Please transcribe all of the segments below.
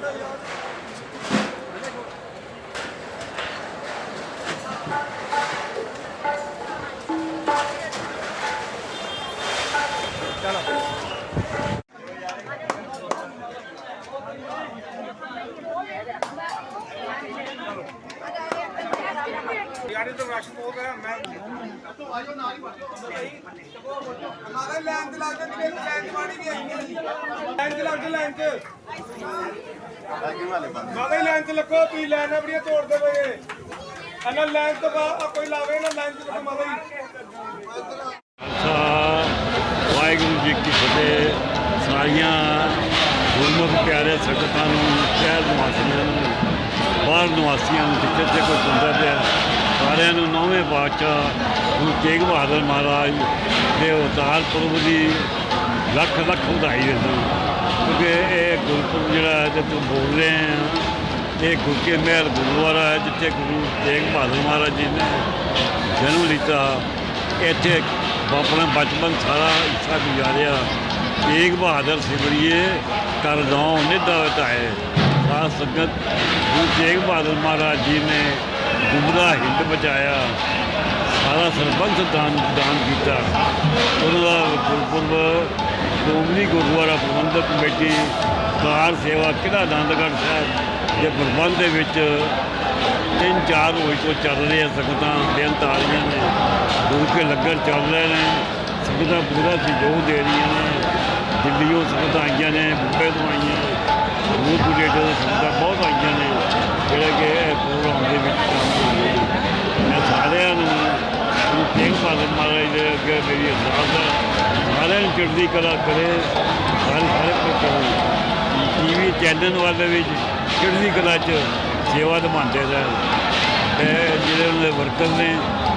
Thank you. ਇਹ ਤਾਂ rush ਬਹੁਤ ਹੈ ਮੈਂ ਮਾਰੇ ਲੈਣ ਤੇ ਲੱਗ ਜਾਂਦੀ ਮੈਨੂੰ ਲੈਣ ਤੇ ਮਾੜੀ ਵੀ ਆਈ ਲੈਣ ਤੇ ਲੱਗ ਲੈਣ ਤੇ ਮਾਰੇ ਲੈਣ ਤੇ ਲੱਗੋ ਤੁਸੀਂ ਲੈਣ ਆਪਣੀਆਂ ਤੋੜਦੇ ਪਏ ਅਨਾ ਲੈਣ ਤੋਂ ਬਾਅਦ ਕੋਈ ਲਾਵੇ ਨਾ ਲੈਣ ਤੇ ਲੱਗੋ ਮਾਰੇ ਖਾਲਸਾ ਵਾਹਿਗੁਰੂ ਜੀ ਕੀ ਫਤਿਹ। ਸਾਰੀਆਂ ਗੁਰਮੁਖ ਪਿਆਰੇ ਸੰਗਤਾਂ ਨੂੰ ਸ਼ਹਿਰ ਨਿਵਾਸੀਆਂ ਨੂੰ ਬਾਹਰ ਨਿਵਾਸੀਆਂ ਨੂੰ ਜਿੱਥੇ ਜਿੱਥੇ ਕੋਈ ਸੁਣਦਾ ਪਿਆ ਸਾਰਿਆਂ ਨੂੰ ਨੌਵੇਂ ਬਾਦਸ਼ਾਹ ਗੁਰੂ ਤੇਗ ਬਹਾਦਰ ਮਹਾਰਾਜ ਦੇ ਅਵਤਾਰ ਪੁਰਬ ਦੀ ਲੱਖ ਲੱਖ ਵਧਾਈ ਦਿੰਦਾ ਕਿਉਂਕਿ ਇਹ ਗੁਰਪੁਰਬ ਜਿਹੜਾ ਹੈ ਤੇ ਤੂੰ ਬੋਲ ਰਹੇ ਆ ਇਹ ਗੁਰਕੇ ਮਹਿਲ ਗੁਰਦੁਆਰਾ ਹੈ, ਜਿੱਥੇ ਗੁਰੂ ਤੇਗ ਬਹਾਦਰ ਮਹਾਰਾਜ ਜੀ ਨੇ ਜਨਮ ਲਿੱਤਾ। ਇੱਥੇ ਆਪਣਾ ਬਚਪਨ ਸਾਰਾ ਇੱਛਾ ਗੁਜ਼ਾਰਿਆ। ਤੇਗ ਬਹਾਦਰ ਸਿਮਰਿਏ, ਕਰ ਦਉ ਨਿਧਾ ਵਟਾਏ। ਸਾਧ ਸੰਗਤ ਗੁਰੂ ਤੇਗ ਬਹਾਦਰ ਮਹਾਰਾਜ ਜੀ ਨੇ ਗੁਮਰਾ ਹਿੰਦ ਬਚਾਇਆ ਸਾਰਾ ਸਰਬੰਸ ਦਾਨ ਦਾਨ ਕੀਤਾ। ਉਹਨਾਂ ਦਾ ਗੁਰਪੁਰਬ, ਸ਼੍ਰੋਮਣੀ ਗੁਰਦੁਆਰਾ ਪ੍ਰਬੰਧਕ ਕਮੇਟੀ, ਕਾਰ ਸੇਵਾ ਕਿਹੜਾ ਆਨੰਦਗੜ੍ਹ ਸਾਹਿਬ ਦੇ ਪ੍ਰਬੰਧ ਦੇ ਵਿੱਚ ਤਿੰਨ ਚਾਰ ਹੋਈ ਤੋਂ ਚੱਲ ਰਹੇ ਆ ਸੰਗਤਾਂ ਬੇਅੰਤ ਆ ਰਹੀਆਂ ਨੇ। ਗੁਰੂ ਕੇ ਲੰਗਰ ਚੱਲ ਰਹੇ ਨੇ। ਸੰਗਤਾਂ ਪੂਰਾ ਸਹਿਯੋਗ ਦੇ ਰਹੀਆਂ ਨੇ। ਦਿੱਲੀੋਂ ਸੰਗਤਾਂ ਆਈਆਂ ਨੇ ਬੰਬੇ ਤੋਂ ਆਈਆਂ। ਨੇ ਦੂਰ ਦੂਰੇ ਤੋਂ ਸੰਗਤਾਂ ਬਹੁਤ ਆਈਆਂ ਨੇ। ਜਿਹੜੇ ਕਿ ਇਹ ਪ੍ਰੋਗਰਾਮ ਦੇ ਵਿੱਚ ਸ਼ਾਮਿਲ ਹੋਏ ਨੇ ਮੈਂ ਸਾਰਿਆਂ ਨੂੰ ਸਿੰਘ ਤੇਗ ਮਹਾਰਾਜ ਦੇ ਅੱਗੇ ਮੇਰੀ ਅਰਦਾਸ ਹੈ ਸਾਰਿਆਂ ਨੂੰ ਚੜ੍ਹਦੀ ਕਲਾ ਕਰੇ ਸਾਰੇ ਸਾਰੇ ਪ੍ਰਕਾਰ ਟੀਵੀ ਚੈਨਲ ਵਾਲੇ ਵੀ ਚੜ੍ਹਦੀ ਕਲਾ 'ਚ ਸੇਵਾ ਨਿਭਾਉਂਦੇ ਰਹਿਣ। ਤੇ ਜਿਹੜੇ ਉਹਨਾਂ ਦੇ ਵਰਕਰ ਨੇ,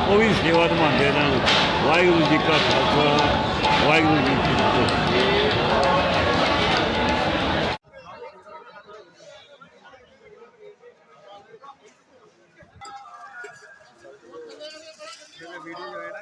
ਉਹ ਵੀ ਸੇਵਾ ਨਿਭਾਉਂਦੇ ਰਹਿਣ। ਵਾਹਿਗੁਰੂ ਜੀ ਕਾ ਖਾਲਸਾ, ਵਾਹਿਗੁਰੂ ਜੀ ਕੀ ਫਤਿਹ। വീഡിയോ ചെയ്യണേ